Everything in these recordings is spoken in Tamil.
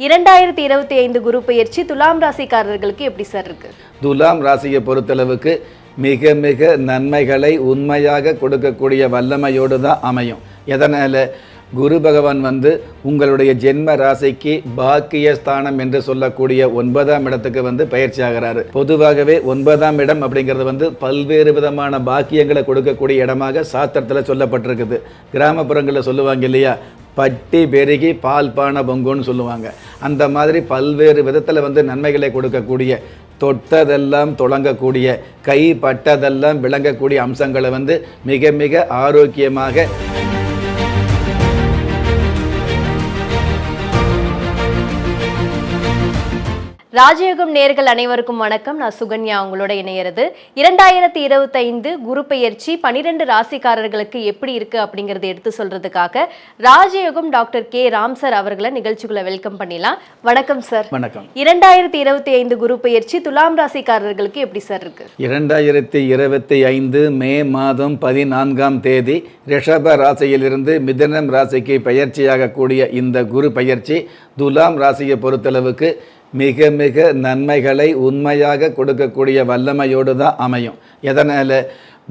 இரண்டாயிரத்தி இருபத்தி ஐந்து குரு பயிற்சி துலாம் ராசிக்காரர்களுக்கு எப்படி சார் இருக்கு? துலாம் ராசியை பொறுத்தளவுக்கு மிக மிக நன்மைகளை உண்மையாக கொடுக்கக்கூடிய வல்லமையோடு தான் அமையும். எதனால்? குரு பகவான் வந்து உங்களுடைய ஜென்ம ராசிக்கு பாக்கிய ஸ்தானம் என்று சொல்லக்கூடிய ஒன்பதாம் இடத்துக்கு வந்து பயிற்சி ஆகிறாரு பொதுவாகவே ஒன்பதாம் இடம் அப்படிங்கிறது வந்து பல்வேறு விதமான பாக்கியங்களை கொடுக்கக்கூடிய இடமாக சாஸ்திரத்தில் சொல்லப்பட்டிருக்குது. கிராமப்புறங்களில் சொல்லுவாங்க இல்லையா? பட்டி பெருகி பால் பான பொங்குன்னு சொல்லுவாங்க. அந்த மாதிரி பல்வேறு விதத்தில் வந்து நன்மைகளை கொடுக்கக்கூடிய தொட்டதெல்லாம் தொடங்கக்கூடிய கை பட்டதெல்லாம் விளங்கக்கூடிய அம்சங்களை வந்து மிக மிக ஆரோக்கியமாக ராஜயோகம் நேர்கள் அனைவருக்கும் வணக்கம். நான் சுகன்யா உங்களோட இணையிறது. இரண்டாயிரத்தி இருபத்தைந்து குரு பெயர்ச்சி பனிரெண்டு ராசிக்காரர்களுக்கு எப்படி இருக்கு அப்படிங்கறத எடுத்து சொல்றதுக்காக ராஜயோகம் டாக்டர் கே. ராம் சார் அவர்களை நிகழ்ச்சிக்குள்ள வெல்கம் பண்ணிடலாம். வணக்கம் சார். வணக்கம். இரண்டாயிரத்தி இருபத்தி ஐந்து குரு பெயர்ச்சி துலாம் ராசிக்காரர்களுக்கு எப்படி சார் இருக்கு? இரண்டாயிரத்தி இருபத்தி ஐந்து மே மாதம் பதினான்காம் தேதி ரிஷப ராசியிலிருந்து மிதனம் ராசிக்கு பயிற்சியாகக்கூடிய இந்த குரு பயிற்சி துலாம் ராசியை பொறுத்தளவுக்கு மிக மிக நன்மைகளை உண்மையாக கொடுக்கக்கூடிய வல்லமையோடு தான் அமையும். எதனால்?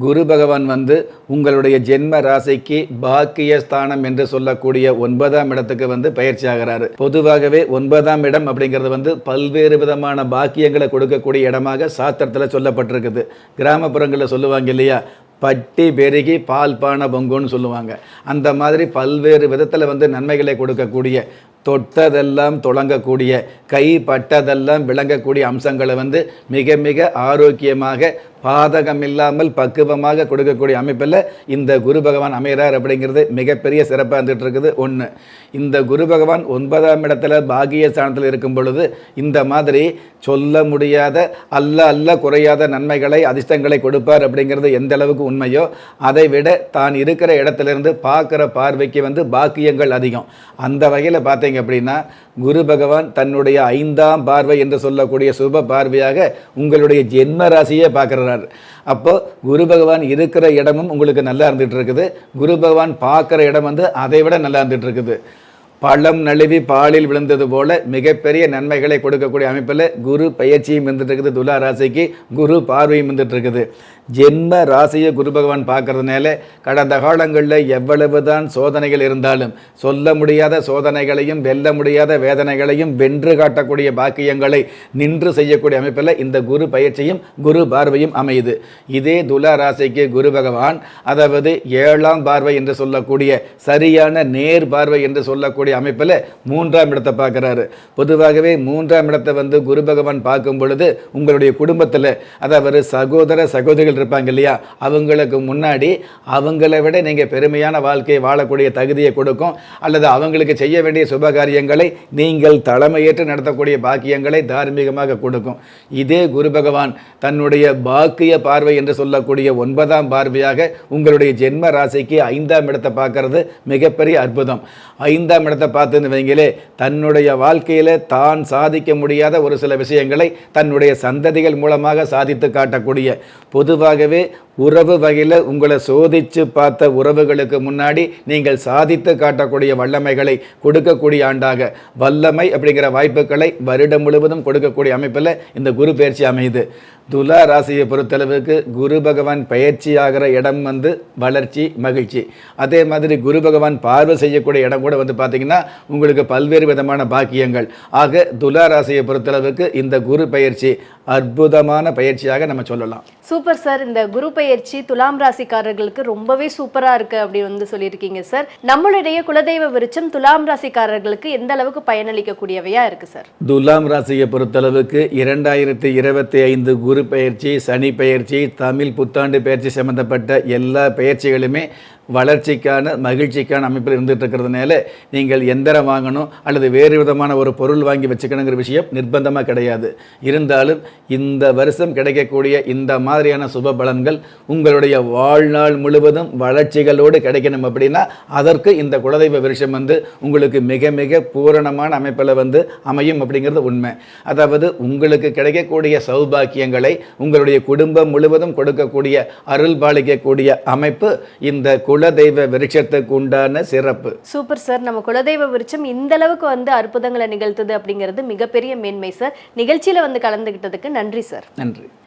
குரு பகவான் வந்து உங்களுடைய ஜென்ம ராசிக்கு பாக்கிய ஸ்தானம் என்று சொல்லக்கூடிய ஒன்பதாம் இடத்துக்கு வந்து பயிற்சி ஆகிறாரு பொதுவாகவே ஒன்பதாம் இடம் அப்படிங்கிறது வந்து பல்வேறு விதமான பாக்கியங்களை கொடுக்கக்கூடிய இடமாக சாஸ்திரத்தில் சொல்லப்பட்டிருக்குது. கிராமப்புறங்களில் சொல்லுவாங்க இல்லையா? பட்டி பெருகி பால் பான பொங்குன்னு சொல்லுவாங்க. அந்த மாதிரி பல்வேறு விதத்தில் வந்து நன்மைகளை கொடுக்கக்கூடிய தொட்டதெல்லாம் தொடங்கக்கூடிய கை பட்டதெல்லாம் விளங்கக்கூடிய அம்சங்களை வந்து மிக மிக ஆரோக்கியமாக பாதகம் இல்லாமல் பக்குவமாக கொடுக்கக்கூடிய அமைப்பில் இந்த குரு பகவான் அமைகிறார் அப்படிங்கிறது மிகப்பெரிய சிறப்பாக இருந்துகிட்டு இருக்குது ஒன்று இந்த குரு பகவான் ஒன்பதாம் இடத்துல பாகிய ஸ்தானத்தில் இருக்கும் பொழுது இந்த மாதிரி சொல்ல முடியாத அல்ல அல்ல குறையாத நன்மைகளை அதிர்ஷ்டங்களை கொடுப்பார் அப்படிங்கிறது எந்த அளவுக்கு உண்மையோ அதை விட தான் இருக்கிற இடத்துலேருந்து பார்க்குற பார்வைக்கு வந்து பாக்கியங்கள் அதிகம். அந்த வகையில் பார்த்தீங்க அப்படின்னா குரு பகவான் தன்னுடைய ஐந்தாம் பார்வை என்று சொல்லக்கூடிய சுப பார்வையாக உங்களுடைய ஜென்ம ராசியை பார்க்குறாரு. அப்போ குரு பகவான் இருக்கிற இடமும் உங்களுக்கு நல்லா இருந்துகிட்டு இருக்குது. குரு பகவான் பார்க்குற இடம் வந்து அதை விட நல்லா இருந்துகிட்டு இருக்குது. பழம் நழுவி பாலில் விழுந்தது போல மிகப்பெரிய நன்மைகளை கொடுக்கக்கூடிய அமைப்பில் குரு பயிற்சியும் இருந்துட்டு இருக்குது. துலா ராசிக்கு குரு பார்வையும் இருந்துட்டு இருக்குது. ஜென்ம ராசியை குரு பகவான் பார்க்கறதுனால கடந்த காலங்களில் எவ்வளவு தான் சோதனைகள் இருந்தாலும் சொல்ல முடியாத சோதனைகளையும் வெல்ல முடியாத வேதனைகளையும் வென்று காட்டக்கூடிய பாக்கியங்களை நின்று செய்யக்கூடிய அமைப்பில் இந்த குரு பயிற்சியும் குரு பார்வையும் அமையுது. இதே துலா ராசிக்கு குரு பகவான் அதாவது ஏழாம் பார்வை என்று சொல்லக்கூடிய சரியான நேர் பார்வை என்று சொல்லக்கூடிய அமைப்பில் மூன்றாம் இடத்தை பார்க்குறாரு. பொதுவாகவே மூன்றாம் இடத்தை வந்து குரு பகவான் பார்க்கும் பொழுது உங்களுடைய குடும்பத்தில் அதாவது சகோதர சகோதரிகள் இருப்பாங்க இல்லையா? அவங்களுக்கு முன்னாடி அவங்கள விட நீங்கள் பெருமையான வாழ்க்கையை வாழக்கூடிய தகுதியை கொடுக்கும். அல்லது அவங்களுக்கு செய்ய வேண்டிய சுபகாரியங்களை நீங்கள் தலைமையேற்று நடத்தக்கூடிய பாக்கியங்களை தார்மீகமாக கொடுக்கும். இதே குரு பகவான் தன்னுடைய பாக்கிய பார்வை என்று சொல்லக்கூடிய ஒன்பதாம் பார்வையாக உங்களுடைய ஜென்ம ராசிக்கு ஐந்தாம் இடத்தை பார்க்கறது மிகப்பெரிய அற்புதம். ஐந்தாம் இடத்தை பார்த்துன்னு வைங்களே தன்னுடைய வாழ்க்கையில் தான் சாதிக்க முடியாத ஒரு சில விஷயங்களை தன்னுடைய சந்ததிகள் மூலமாக சாதித்து காட்டக்கூடிய பொதுவாக பொதுவாகவே உறவு வகையில் உங்களை சோதித்து பார்த்த உறவுகளுக்கு முன்னாடி நீங்கள் சாதித்து காட்டக்கூடிய வல்லமைகளை கொடுக்கக்கூடிய ஆண்டாக. வல்லமை அப்படிங்கிற வாய்ப்புகளை வருடம் முழுவதும் கொடுக்கக்கூடிய அமைப்பில் இந்த குரு பயிற்சி அமையுது. துலா ராசியை பொறுத்தளவுக்கு குரு பகவான் பயிற்சி ஆகிற இடம் வந்து வளர்ச்சி மகிழ்ச்சி. அதே மாதிரி குரு பகவான் பார்வை செய்யக்கூடிய இடம் கூட வந்து பார்த்திங்கன்னா உங்களுக்கு பல்வேறு விதமான பாக்கியங்கள். ஆக துலா ராசியை பொறுத்தளவுக்கு இந்த குரு பயிற்சி அற்புதமான பயிற்சியாக நம்ம சொல்லலாம். Super sir. இந்த குரு பெயர்ச்சி துலாம் ராசிக்காரர்களுக்கு ரொம்பவே சூப்பரா இருக்கு அப்படி வந்து சொல்லியிருக்கீங்க சார் நம்மளுடைய குலதெய்வ விருச்சம் துலாம் ராசிக்காரர்களுக்கு எந்த அளவுக்கு பயனளிக்கக்கூடியவையா இருக்கு சார் துலாம் ராசியை பொறுத்தளவுக்கு இரண்டாயிரத்தி இருபத்தி ஐந்து குரு பயிற்சி சனி பயிற்சி தமிழ் புத்தாண்டு பயிற்சி சம்பந்தப்பட்ட எல்லா பயிற்சிகளுமே வளர்ச்சிக்கான மகிழ்ச்சிக்கான அமைப்பில் இருந்துட்டு இருக்கிறதுனால நீங்கள் எந்திரம் வாங்கணும் அல்லது வேறு விதமான ஒரு பொருள் வாங்கி வச்சுக்கணுங்கிற விஷயம் நிர்பந்தமாக கிடையாது. இருந்தாலும் இந்த வருஷம் கிடைக்கக்கூடிய இந்த மாதிரியான சுப பலன்கள் உங்களுடைய வாழ்நாள் முழுவதும் வளர்ச்சிகளோடு கிடைக்கணும் அப்படின்னா அதற்கு இந்த குலதெய்வ விருஷம் வந்து உங்களுக்கு மிக மிக பூரணமான அமைப்பில் வந்து அமையும் அப்படிங்கிறது உண்மை. அதாவது உங்களுக்கு கிடைக்கக்கூடிய சௌபாக்கியங்களை உங்களுடைய குடும்பம் முழுவதும் கொடுக்கக்கூடிய அருள் பாலிக்கக்கூடிய அமைப்பு இந்த குலதெய்வ விருட்சத்துக்கு உண்டான சிறப்பு. Super sir. நம்ம குலதெய்வ விருட்சம் இந்த அளவுக்கு வந்து அற்புதங்களை நிகழ்த்துது அப்படிங்கிறது மிகப்பெரிய மேன்மை சார். நிகழ்ச்சியில வந்து கலந்துகிட்டதுக்கு நன்றி சார். நன்றி.